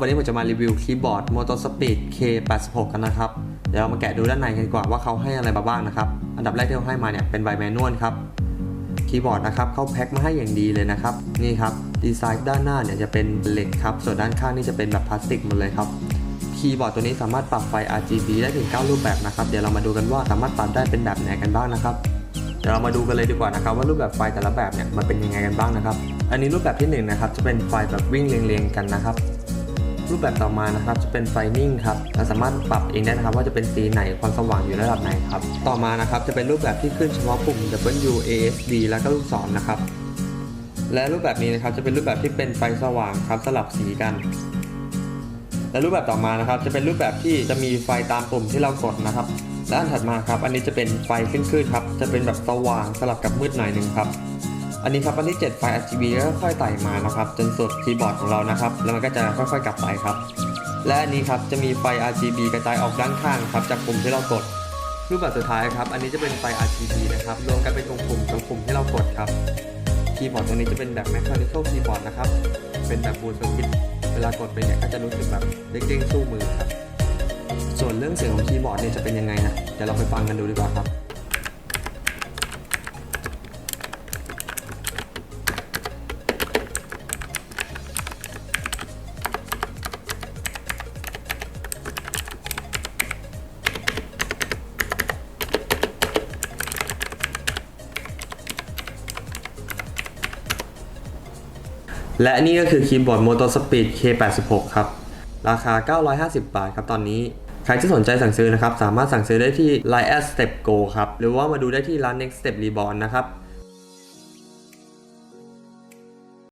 วันนี้ผมจะมารีวิวคีย์บอร์ด Motor Speed K86 กันนะครับ เดี๋ยวเรามาแกะดูด้านในกันดีกว่าว่าเขาให้อะไรมาบ้างนะครับ อันดับแรกที่เขาให้มาเนี่ยเป็นใบแมนนวลครับ คีย์บอร์ดนะครับเขาแพ็คมาให้อย่างดีเลยนะครับ นี่ครับ ดีไซน์ด้านหน้าเนี่ยจะเป็นเหล็กครับ ส่วนด้านข้างนี่จะเป็นแบบพลาสติกหมดเลยครับ คีย์บอร์ดตัวนี้สามารถปรับไฟ RGB ได้ถึง 9 รูปแบบนะครับ เดี๋ยวเรามาดูกันว่าสามารถปรับได้เป็นแบบไหนกันบ้างนะครับเดี๋ยวเรามาดูกันเลยดีกว่านะครับว่ารูปแบบไฟแต่ละแบบเนี่ยมันเป็นยังไงกันบ้างนะครับ อันนี้รูปแบบที่หนึ่งนะครับจะเป็นไฟแบบวิ่งเรียงๆกันนะครับ รูปแบบต่อมานะครับจะเป็นไฟนิ่งครับเราสามารถปรับเองได้นะครับว่าจะเป็นสีไหนความสว่างอยู่ระดับไหนครับต่อมานะครับจะเป็นรูปแบบที่ขึ้นเฉพาะปุ่ม W A S D แล้วก็ลูกศรนะครับ และรูปแบบนี้นะครับจะเป็นรูปแบบที่เป็นไฟสว่างครับสลับสีกัน และรูปแบบต่อมานะครับจะเป็นรูปแบบที่จะมีไฟตามปุ่มที่เรากดนะครับและอันถัดมาครับ อันนี้จะเป็นไฟขึ้นขึ้นๆครับ จะเป็นแบบสว่างสลับกับมืดหน่อยหนึ่งครับ อันนี้ครับอันที่7ไฟ RGB ก็ค่อยๆไต่มานะครับจนสุดคีย์บอร์ดของเรานะครับ แล้วมันก็จะค่อยๆกลับไปครับ และอันนี้ครับจะมีไฟ RGB กระจายออกด้านข้างครับจากปุ่มที่เรากด รูปแบบสุดท้ายครับ อันนี้จะเป็นไฟ RGB นะครับรวมกันเป็นตรงปุ่มตรงปุ่มที่เรากดครับคีย์บอร์ดตัวนี้จะเป็นแบบ mechanical keyboard นะครับเป็นแบบบูทสวิตเวลากดไปเนี่ยก็จะรู้สึกแบบเด้งๆสู้มือครับส่วนเรื่องเสียงของคีย์บอร์ดเนี่ยจะเป็นยังไงนะเดี๋ยวเราไปฟังกันดูดีกว่าครับ และนี่ก็คือคีย์บอร์ด Motor Speed K86 ครับ ราคา 950 บาทครับตอนนี้ ใครที่สนใจสั่งซื้อนะครับ สามารถสั่งซื้อได้ที่ Line at Step Go ครับ หรือว่ามาดูได้ที่ร้าน Next Step Reborn นะครับ